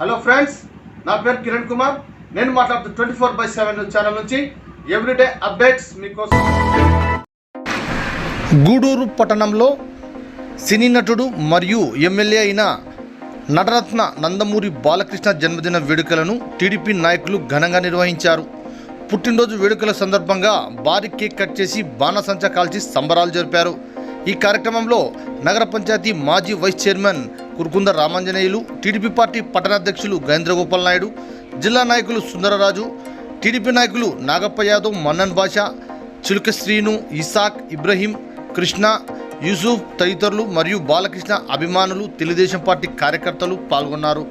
Hello friends నా పేరు కిరణ్ కుమార్. నేను మాట్లాడుతూ twenty four by seven channel నుంచి ఎవ్రీడే అప్డేట్స్ మీకోసం. గూడూరు పట్టణంలో సినీ నటుడు మరియు ఎమ్మెల్యే అయిన నటరత్న నందమూరి బాలకృష్ణ జన్మదిన వేడుకలను టీడీపీ నాయకులు ఘనంగా నిర్వహించారు. పుట్టినరోజు వేడుకల సందర్భంగా భారీ కేక్ కట్ చేసి బాణసంచా కాల్చి సంబరాలు జరిపారు. ఈ కార్యక్రమంలో నగర పంచాయతీ మాజీ vice chairman Kurukunda Ramanjaneyulu TDP party పట్టణాధ్యక్షులు Gajendragopal Naidu జిల్లా నాయకులు సుందరరాజు టీడీపీ నాయకులు నాగప్ప యాదవ్ మన్నన్ బాషా చిలుక శ్రీను ఇసాక్ ఇబ్రహీం కృష్ణ యూసుఫ్ తదితరులు మరియు బాలకృష్ణ అభిమానులు తెలుగుదేశం పార్టీ కార్యకర్తలు పాల్గొన్నారు.